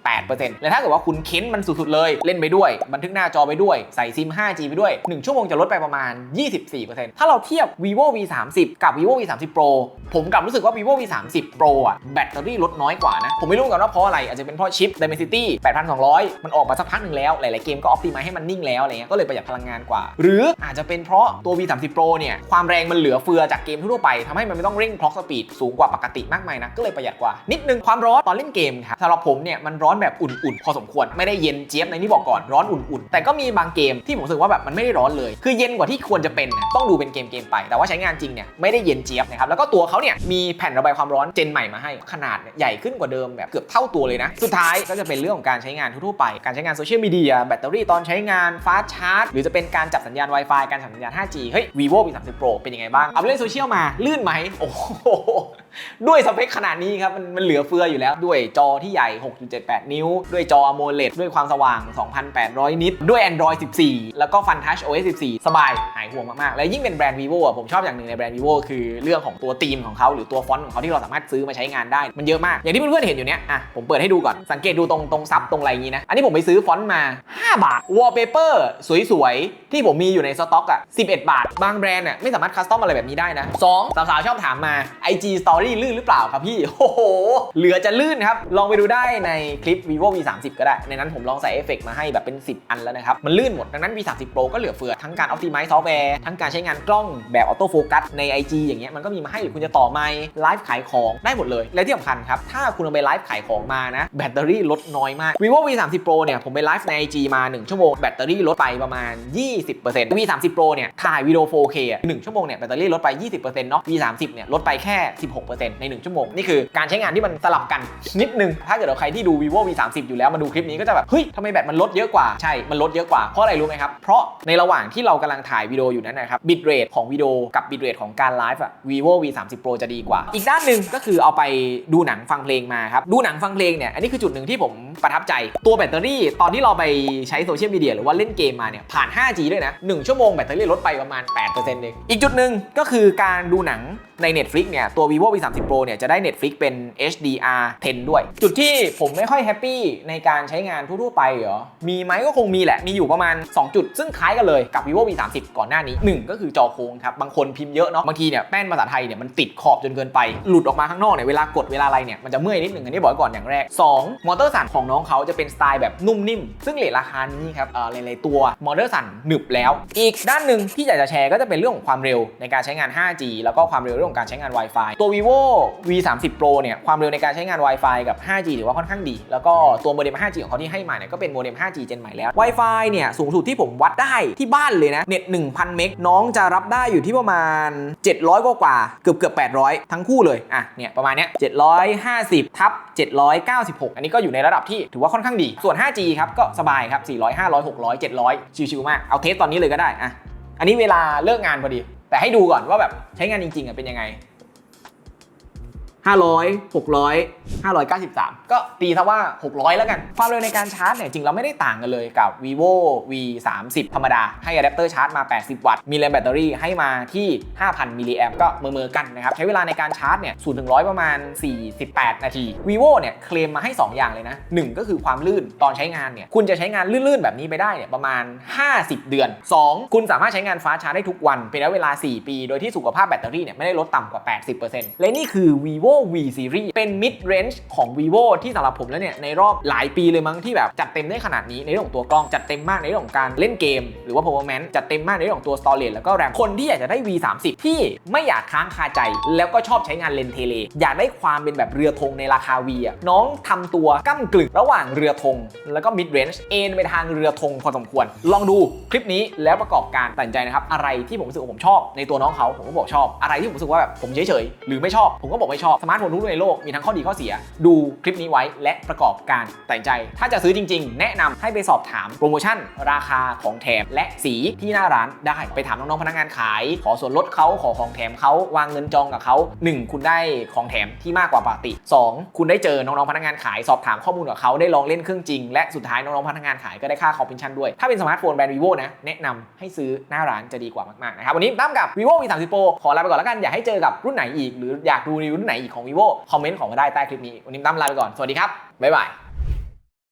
18%และถ้าเกิดว่าคุณเค้นมันสุดๆเลยเล่นไปด้วย บันทึกหน้าจอไปด้วยใส่ซิม 5G ไปด้วย 1 ชั่วโมงจะลดไปประมาณ 24%ถ้าเราเทียบ vivo v 3 0กับ vivo v 3 0 pro ผมกลับรู้สึกว่า vivo v 3 0 pro อะแบตเตอรี่ลดน้อยกว่านะผมไม่รู้กันว่าเพราะอะไรอาจจะเป็นเพราะชิป Dimensity 8200 มันออกมาสักพักหนึ่งแล้ว หลาย ๆ เกมก็ optimize ให้มันนิ่งแล้วอะไรเงี้ย ก็เลยประหยัดพลังงานกว่า หรืออาจจะเป็นเพราะตัว v 3 0 pro เนี่ย ความแรงมันเหลือเฟือจากเกมทั่วไปทำให้มันไม่ต้องเร่ง clock speed สูงกว่าปกติมากมายนะ ก็เลยประหยัดกว่า นิดนึงความร้อนตอนเล่นเกมครับสำหรับผมเนี่ยมันร้อนแบบอุ่น ๆ พอสมควร ไม่ได้เย็นเจี๊ยบในที่บอกก่อน ร้อนอุ่น ๆ แต่ก็มีบางเกมที่ผมรู้สึกว่าแบบมันไม่ได้ร้อนเลย คือเย็นกว่าที่ควรจะเป็นนะต้องดูเป็นเกมเกมๆไป แต่ว่าใช้งานจริงเนี่ยไม่ได้เย็นเจี๊ยบนะครับ แล้วก็ตัวเขาเนี่ยมีแผ่นระบายความร้อนเจนใหม่มาให้ขนาดใหญ่ขึ้นกว่าเดิมแบบเกือบเท่าตัวเลยนะ สุดท้ายก็จะเป็นเรื่องของการใช้งานทั่วๆไป การใช้งานโซเชียลมีเดียแบตเตอรี่ตอนใช้งานฟาสชาร์จ หรือจะเป็นการจับสัญญาณ Wi-Fi การจับสัญญาณ 5G เฮ้ย vivo v 3 0 pro เป็นยังไงบ้าง เอาไปเล่นโซเชียลมาลื่นไหมโอ้โห ด้วยสเปคขนาดนี้ครับมันมันเหลือเฟืออยู่แล้ว ด้วยจอที่ใหญ่ 6.78 นิ้ว ด้วยจอ AMOLED ด้วยความสว่าง 2,800 นิตด้วย Android 14 แล้วก็ Fun Touch OS 14 สบาย หายห่วงมาก ๆ และยิ่งเป็นแบรนด์ vivo อะผมชอบอย่างหนึ่งในแบรนด์ vivo คือเรื่องของตัวธีมของเขาหรือตัวฟอนต์ของเขาที่เราสามารถซื้อมาใช้งานได้ มันเยอะมาก อย่างที่เพื่อนๆเห็นอยู่เนี้ยอะผมเปิดให้ดูก่อนสังเกตดูตรงตรงซับตรงอะไรอย่างนี้นะอันนี้ผมไปซื้อฟอนต์มา 5 บาท wallpaper สวยๆที่ผมมีอยู่ในสต็อกอะ11 บาท บางแบรนด์อะไม่สามารถคัสตอมอะไรแบบนี้ได้นะสองสาวๆชอบถามมา IG Story ลื่นหรือเปล่าครับพี่ โอ้โห เหลือจะลื่นครับ ลองไปดูได้ในคลิป vivo v 3 0ก็ได้ ในนั้นผมลองใส่เอฟเฟกต์มาให้แบบเป็น 10 อันแล้วนะครับ มันลื่นหมด ดังนั้น v 3 0 pro ก็เหลือเฟือทั้งการ optimize ซอฟต์แวร์ทั้งการใช้งานกล้องแบบออโต้โฟกัสใน IG อย่างเงี้ยมันก็มีมาให้หรือคุณจะต่อไมค์ไลฟ์ขายของได้หมดเลย และที่สำคัญครับถ้าคุณเอาไปไลฟ์ขายของมานะแบตเตอรี่ลดน้อยมาก vivo v 3 0 pro เนี่ยผมไปไลฟ์ใน IG มา 1 ชั่วโมงแบตเตอรี่ลดไปประมาณ 20% v 3 0 pro เนี่ยถ่ายวิดีโอ 4K อะ1ชั่วโมงเนี่ยแบตเตอรี่ลดไป 20%เนาะ v 3 0เนี่ยลดไปแค่ 16%ใน 1 ชั่วโมง นี่คือการใช้งานที่มันสลับกันนิดนึง ถ้าเกิดเราใครที่ดู vivo v 3 0อยู่แล้วมาดูคลิปนี้ก็จะแบบเฮ้ยทำไมแบตมันลดเยอะกว่าใช่ มันลดเยอะกว่าเพราะอะไรรู้ไหมครับ เพราะในระหว่างที่เรากำลังถ่ายวิดีโออยู่นั้นนะครับบิตเรทของวิดีโอกับบิตเรทของการไลฟ์อะ vivo v 3 0 pro จะดีกว่า อีกด้านหนึ่งก็คือเอาไปดูหนังฟังเพลงมาครับดูหนังฟังเพลงเนี่ยอันนี้คือจุดหนึ่งที่ผม ประทับใจตัวแบตเตอรี่ตอนที่เราไปใช้โซเชียลมีเดียหรือว่าเล่นเกมมาเนี่ยผ่าน 5G ด้วยนะ 1 ชั่วโมงแบตเตอรี่ลดไปประมาณ 8%เองอีกจุดหนึ่งก็คือการดูหนังใน Netflix เนี่ยตัว vivo v 3 0 pro เนี่ยจะได้ Netflix เป็น HDR 10 ด้วย จุดที่ผมไม่ค่อยแฮปปี้ในการใช้งานทั่วๆไปเหรอ มีไหมก็คงมีแหละ มีอยู่ประมาณ 2 จุด ซึ่งคล้ายกันเลยกับ vivo v 3 0ก่อนหน้านี้ 1 ก็คือจอโค้งครับ บางคนพิมพ์เยอะเนาะบางทีเนี่ยแป้นภาษาไทยเนี่ยมันติดขอบจนเกินไป หลุดออกมาข้างนอกเนี่ยเวลากดเวลาอะไรเนี่ยมันจะเมื่อยนิดหนึ่งอันนี้บอกก่อนอย่างแรก 2 มอเตอร์สั่นของน้องเขาจะเป็นสไตล์แบบนุ่มนิ่ม ซึ่งเลทราคานี้ครับหลายๆตัวมอเตอร์สั่นหนึบแล้ว อีกด้านหนึ่งที่อยากจะแชร์ก็จะเป็นเรื่องของความเร็วในการใช้งาน 5G แล้วก็ความเร็วเรื่องของการใช้งาน Wi-Fi ตัว vivo v 3 0 pro เนี่ยความเร็วในการใช้งาน Wi-Fi กับ 5G ถือว่าค่อนข้างดี แล้วก็ตัวโมเด็ม 5G ของเขาที่ให้มาเนี่ยก็เป็นโมเด็ม 5G เจนใหม่แล้ว Wi-Fi เนี่ยสูงสุดที่ผมวัดได้ที่บ้านเลยนะเน็ต1,000 เมกน้องจะรับได้อยู่ที่ประมาณ 700 กว่ากว่าเกือบเกือบ800 ทั้งคู่เลยอะเนี่ยประมาณเนี้ย750ทับ796 อันนี้ก็อยู่ในระดับที่ถือว่าค่อนข้างดี ส่วน 5G ครับก็สบายครับ 400 500 600 700 ชิวๆมาก เอาเทสตอนนี้เลยก็ได้อะอันนี้เวลาเลิกงานพอดี แต่ให้ดูก่อนว่าแบบใช้งานจริงๆอะเป็นยังไง 500 600 593 ก็ตีซะว่า 600 แล้วกัน ความเร็วในการชาร์จเนี่ยจริงเราไม่ได้ต่างกันเลยกับ vivo v 3 0ธรรมดา ให้อะแดปเตอร์ชาร์จมา 80 วัตต์ มีแรมแบตเตอรี่ให้มาที่ 5,000 มิลลิแอมก็เมือๆกันนะครับ ใช้เวลาในการชาร์จเนี่ย0ถึง100 ประมาณ 48 นาที vivo เนี่ยเคลมมาให้ 2 อย่างเลยนะ 1 ก็คือความลื่นตอนใช้งานเนี่ยคุณจะใช้งานลื่นๆ แบบนี้ไปได้เนี่ยประมาณ 50 เดือน 2 คุณสามารถใช้งานฟ้าชาร์จได้ทุกวันเป็นระยะเวลา 4 ปี โดยที่สุขภาพแบตเตอรี่เนี่ยไม่ได้ลดต่ำกว่า 80%และนี่คือ vivo vivo v series เป็น mid range ของ vivo ที่สำหรับผมแล้วเนี่ยในรอบหลายปีเลยมั้งที่แบบจัดเต็มได้ขนาดนี้ในเรื่องของตัวกล้องจัดเต็มมากในเรื่องของการเล่นเกม หรือว่า performance จัดเต็มมากในเรื่องของตัว storage แล้วก็ RAM คนที่อยากจะได้ v 3 0ที่ไม่อยากค้างคาใจ แล้วก็ชอบใช้งานเลนส์เทเลอยากได้ความเป็นแบบเรือธงในราคา v อะน้องทำตัวก้ากลึงระหว่างเรือธงแล้วก็ mid range เอ็นไปทางเรือธงพอสมควร ลองดูคลิปนี้แล้วประกอบการตัดใจนะครับ อะไรที่ผมรู้สึกผมชอบในตัวน้องเขาผมก็บอกชอบ อะไรที่ผมรู้สึกว่าแบบผมเฉยๆหรือไม่ชอบ ผมก็บอกไม่ชอบสมาร์ทโฟนทุกรุ่นในโลกมีทั้งข้อดีข้อเสีย ดูคลิปนี้ไว้และประกอบการตัดใจ ถ้าจะซื้อจริง ๆ แนะนำให้ไปสอบถามโปรโมชั่น ราคาของแถมและสีที่หน้าร้านได้ไปถามน้องๆพนักงานขาย ขอส่วนลดเขาขอของแถมเขาวางเงินจองกับเขาหนึ่งคุณได้ของแถมที่มากกว่าปกติสองคุณได้เจอน้องๆพนักงานขายสอบถามข้อมูลกับเขาได้ลองเล่นเครื่องจริงและสุดท้ายน้องๆพนักงานขายก็ได้ค่าคอมมิชชั่นด้วยถ้าเป็นสมาร์ทโฟนแบรนด์ vivo นะแนะนำให้ซื้อหน้าร้านจะดีกว่า มากๆนะครับวันนี้ตั้มกับ vivo v 3 0 pro ขอลาไปก่อนแล้วกันอยากให้เจอกับรุ่นไหนอีกหรืออยากดูรีวิวรุ่นไหนอีกของ vivo คอมเมนต์ของมาได้ใต้คลิปนี้ วันนี้ตั้มลาไปก่อน สวัสดีครับ บ๊ายบาย